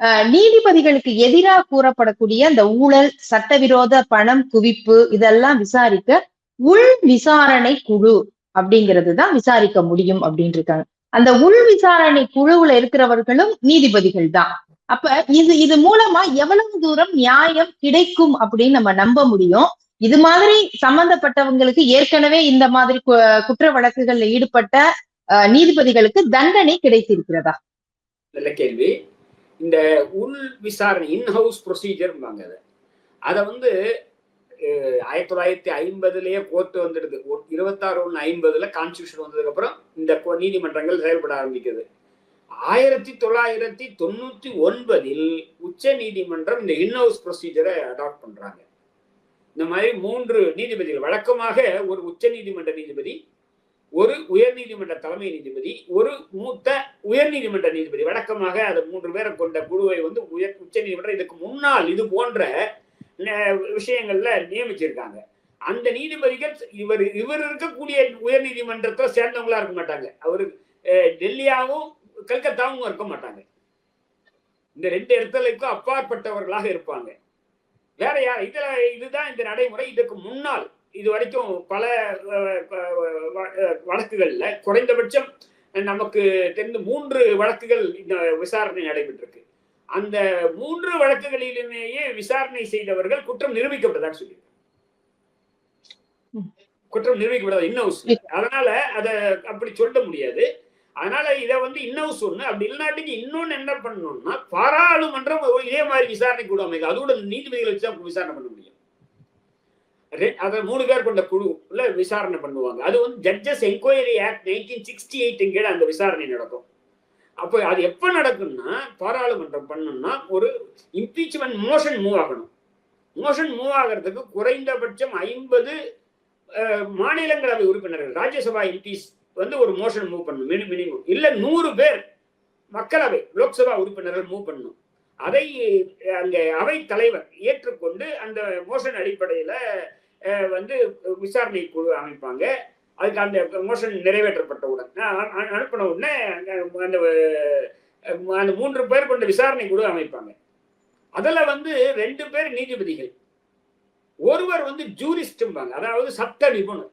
அஹ், நீதிபதிகளுக்கு எதிராக கூறப்படக்கூடிய அந்த ஊழல் சட்டவிரோத பணம் குவிப்பு இதெல்லாம் விசாரிக்க உள் விசாரணை குழு அப்படிங்கிறது தான் விசாரிக்க முடியும் அப்படின்னு இருக்காங்க அந்த உள் விசாரணை குழுவுல இருக்கிறவர்களும் நீதிபதிகள் தான். அப்ப இது இது மூலமா எவ்வளவு தூரம் நியாயம் கிடைக்கும் அப்படின்னு நம்ம நம்ப முடியும். இது மாதிரி சம்பந்தப்பட்டவங்களுக்கு ஏற்கனவே இந்த மாதிரி கு- குற்ற வழக்குகள்ல ஈடுபட்ட நீதிபதிகளுக்கு தண்டனை கிடைத்திருக்கிறதா? நல்ல கேள்வி. இந்த உள் விசாரணை இன்ஹவுஸ் ப்ரொசீஜர்ம்பாங்க அதை. அதை வந்து ஆயிரத்தி தொள்ளாயிரத்தி ஐம்பதுலேயே கோர்ட்டு வந்துடுது. இருபத்தாறு ஒன்று ஐம்பதுல கான்ஸ்டியூஷன் வந்ததுக்கப்புறம் இந்த கோ- நீதிமன்றங்கள் செயல்பட ஆரம்பிக்குது. ஆயிரத்தி தொள்ளாயிரத்தி தொண்ணூத்தி ஒன்பதில் உச்ச நீதிமன்றம் இந்த இன்ஹவுஸ் ப்ரொசீஜரை அடாப்ட் பண்றாங்க. இந்த மாதிரி மூன்று நீதிபதிகள். வழக்கமாக ஒரு உச்ச நீதிமன்ற நீதிபதி ஒரு உயர்நீதிமன்ற தலைமை நீதிபதி ஒரு மூத்த உயர்நீதிமன்ற நீதிபதி. வழக்கமாக அது மூன்று பேரை கொண்ட குழுவை வந்து உயர் உச்ச நீதிமன்றம் இதுக்கு முன்னால் இது போன்ற ந- விஷயங்கள்ல நியமிச்சிருக்காங்க. அந்த நீதிபதிகள் இவர் இவர் இருக்கக்கூடிய உயர் நீதிமன்றத்தை சேர்ந்தவங்களா இருக்க மாட்டாங்க. அவரு டெல்லியாவும் கல்கத்தாவும் இருக்க மாட்டாங்க. இந்த ரெண்டு இடத்துலைக்கும் அப்பாற்பட்டவர்களாக இருப்பாங்க. வேற யார்? இதுல இதுதான் இந்த நடைமுறை. இதுக்கு முன்னால் இது வரைக்கும் பல வழக்குகள்ல குறைந்தபட்சம் நமக்கு தெரிந்து மூன்று வழக்குகள் இந்த விசாரணை நடைபெற்றிருக்கு. அந்த மூன்று வழக்குகளிலுமேயே விசாரணை செய்தவர்கள் குற்றம் நிரூபிக்கப்பட்டதாக சொல்லி குற்றம் நிரூபிக்கப்படாது இன்னவுஸ் அதனால அத அப்படி சொல்ல முடியாது. அதனால இத வந்து இன்னவுஸ் ஒண்ணு அப்படி இல்லாட்டிக்கு இன்னொன்னு என்ன பண்ணணும்னா பாராளுமன்றம் ஒரு இதே மாதிரி விசாரணை கூட அமைக்கும். அதோட நீதிபதிகளை வச்சு விசாரணை பண்ண அத மூணு பேர் கொண்ட குழுல விசாரணை பண்ணுவாங்க. அது வந்து judges enquiry act nineteen sixty eight கீழே அந்த விசாரணை நடக்கும். அப்போ அது எப்போ நடக்கும்னா பாராளுமன்றம் பண்ணணும்னா ஒரு இம்பீச்மெண்ட் மோஷன் மூவ் ஆகணும். மோஷன் மூவ் ஆகிறதுக்கு குறைந்தபட்சம் ஐம்பது மாநிலங்களவை உறுப்பினர்கள் ராஜ்யசபா எம்பிஸ் வந்து ஒரு மோஷன் மூவ் பண்ணணும். மினி மினிமம் இல்லை நூறு பேர் மக்களவை லோக்சபா உறுப்பினர்கள் மூவ் பண்ணணும். அதை அங்கே அவை தலைவர் ஏற்றுக்கொண்டு அந்த மோஷன் அடிப்படையில் வந்து விசாரணை குழு அமைப்பாங்க. அதுக்கு அந்த மோஷன் நிறைவேற்றப்பட்டவுடன் அஹ், அனுப்பின உடனே அந்த அந்த, அந்த மூன்று பேர் கொண்ட விசாரணை குழு அமைப்பாங்க. அதில் வந்து ரெண்டு பேர் நீதிபதிகள். ஒருவர் வந்து ஜூரிஸ்டும்பாங்க அதாவது சட்ட நிபுணர்.